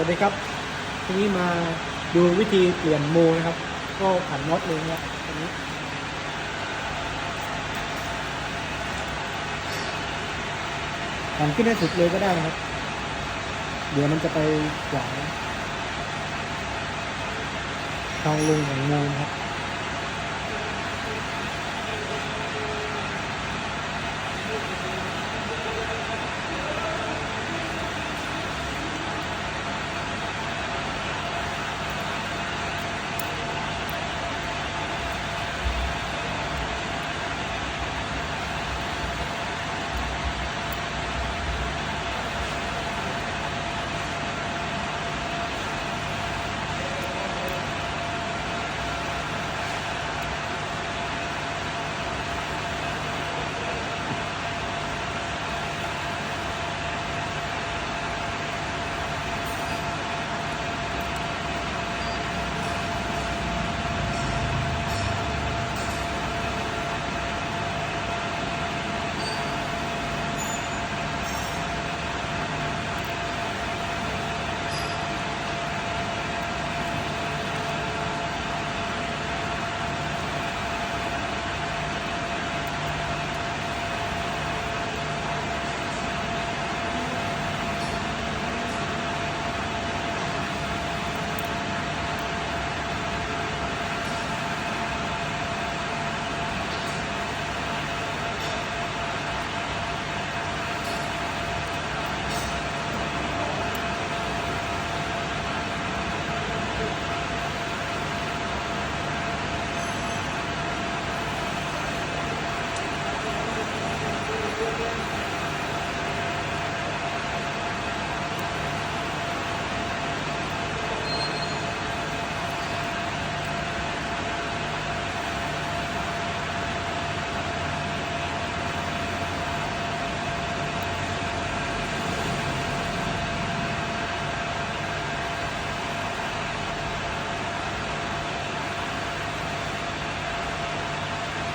วัสดีครับทีนี้มาดูวิธีเปลี่ยนโมนะครับ ก็ผันน็อตเลยนะครับอันนี้ผันขึ้นให้สุดเลยก็ได้นะครับ เดี๋ยวมันจะไปขวางทางลงของโมนะครับ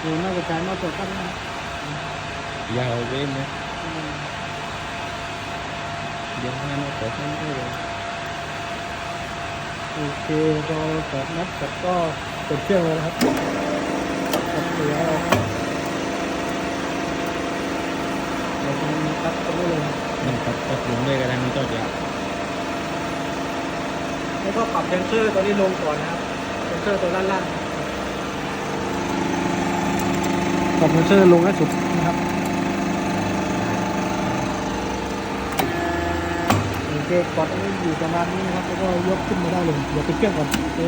โมน่าจะใช้มาตัวตั้งนะยาวเว้นนะเดี๋ยวให้มาเปิดให้ด้วยเลยโอเคพอเปิดนัดเสร็จก็เปิดเครื่องเลยนะครับกดเหลือออกเดี๋ยวมันตัดตรงนี้เลยมันตัดตัดลงด้วยก็ได้มันก็จะแล้วก็ปรับเซนเซอร์ตัวนี้ลงก่อนนะครับเซนเซอร์ตัวล่าง ปรับเซนเซอร์ลงให้สุดนะครับโอเคกดอันนี้อยู่ประมาณนี้นะครับแล้วก็ยกขึ้นมาได้เลยเดี๋ยวปิดเครื่องก่อนโอเค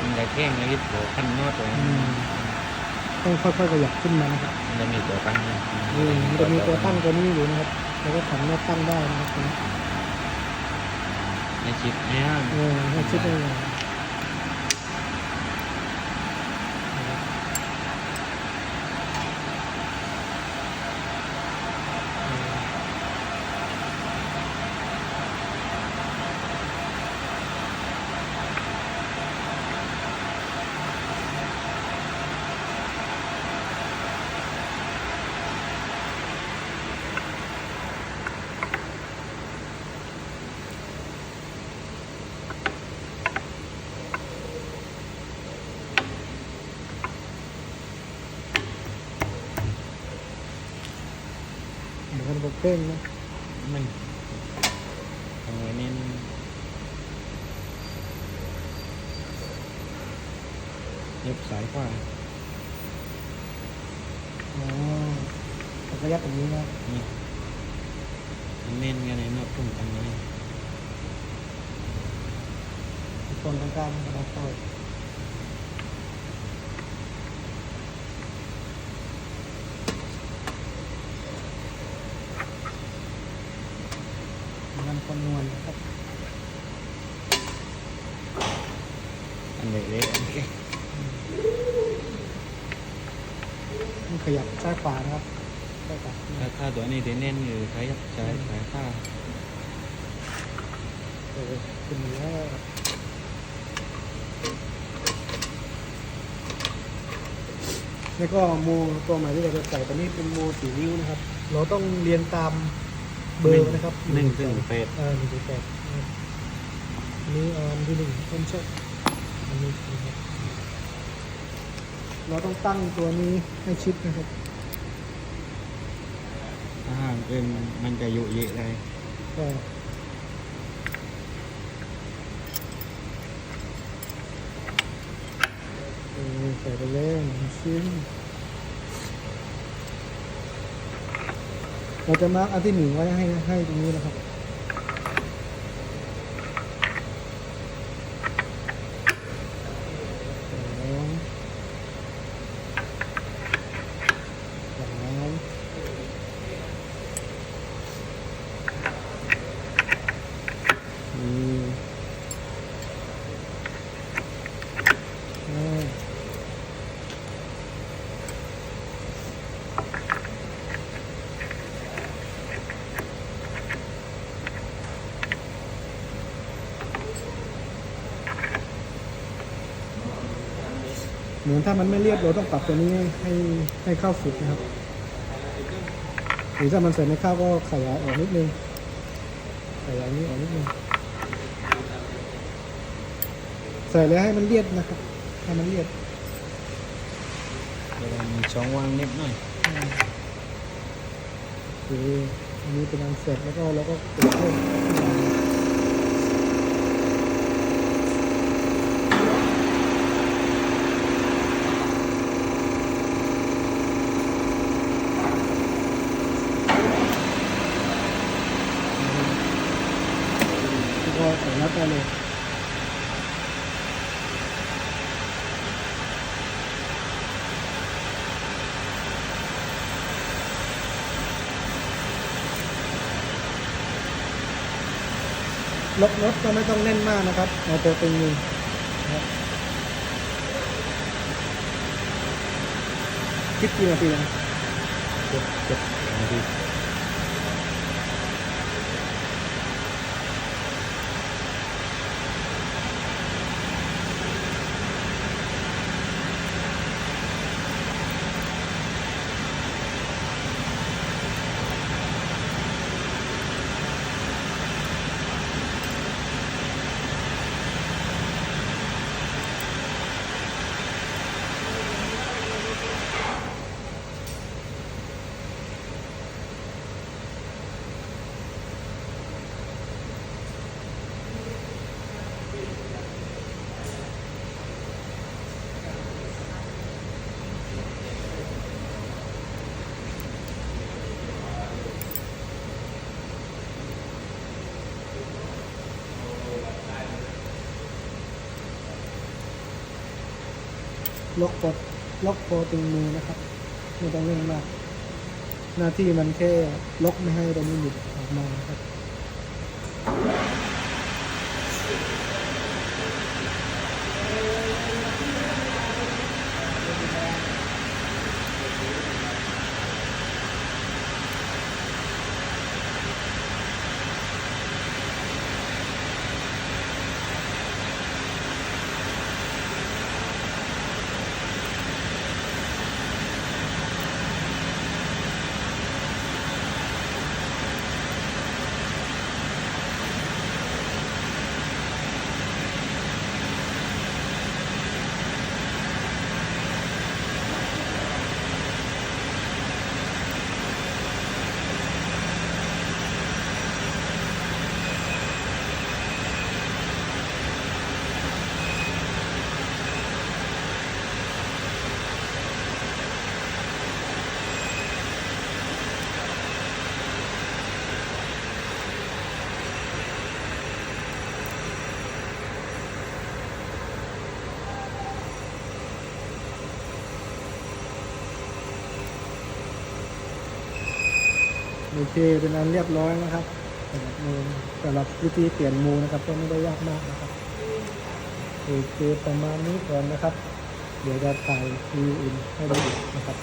มันจะแข้งในลิฟต์โผล่ขั้นนอดเลยอืม ต้องค่อยๆขยับขึ้นมานะครับมันจะมีตัวตั้งนะนี่มันจะมีตัวตั้งตัวนี้อยู่นะครับแล้วก็ขันน็อตตั้งได้นะครับตรงนี้ในชิปเนี่ยเออให้ชิดได้ มือนกันกับเครื่องนะมันเอาไว้เน้นเย็บสายขวาอ๋อแล้วก็ยัดตรงนี้นะนี่มันเน้นกันในนอกพุ่มกันเลยโซนกลางๆกระดาษเข้ามัน คำนวณนะครับ อันเล็กๆโอเคมันขยับซ้ายขวานะครับซ้ายขวาถ้าถ้าตัวนี้ที่เน้นอยู่ใช้ยับสายสายข้าโอ้โหเป็นแล้วแล้วก็โมตัวใหม่ที่เราจะใส่ตอนนี้เป็นโมสี่นิ้วนะครับ เราต้องเรียนตาม เบอร์นะครับหนึ่งถึงแปดเออหนึ่งถึงแปดนะครับอันนี้เอาอันที่หนึ่งต้นชอบอันนี้นะครับเราต้องตั้งตัวนี้ให้ชิดนะครับถ้าห่างเกินมันจะยุเยะเลยก็เออใส่ไปเลยหนึ่งชิ้น เราจะมาร์กอันที่หนึ่งไว้ให้ให้ตรงนี้นะครับ สองสามสี่ห้า เหมือนถ้ามันไม่เรียบเราต้องปรับตัวนี้ให้ให้ให้เข้าสุดนะครับหรือถ้ามันใส่ไม่เข้าก็ขยายออกนิดนึงขยายนี้ออกนิดนึงใส่แล้วให้มันเรียบนะครับให้มันเรียบจะได้มีช่องว่างนิดหน่อยอืมโอเคอันนี้เป็นอันเสร็จแล้วก็เราก็กดเพิ่มแล้วก็ใส่นัดได้เลย ลบรถก็ไม่ต้องแน่นมากนะครับเอาตัวตึงมือนะครับคิดกี่นาทีนะเจ็ดเจ็ดนาที ล็อกปอดล็อกคอตึงมือนะครับไม่ต้องเร่งมาก หน้าที่มันแค่ล็อกไม่ให้ตรงนี้หลุดออกมาครับ โอเคเป็นอันเรียบร้อยนะครับสำหรับมูสำหรับวิธีเปลี่ยนมูนะครับ ก็ไม่ได้ยากมากนะครับโอเคประมาณนี้ก่อนนะครับ เดี๋ยวจะถ่ายรีวิวอื่นให้ดูนะครับ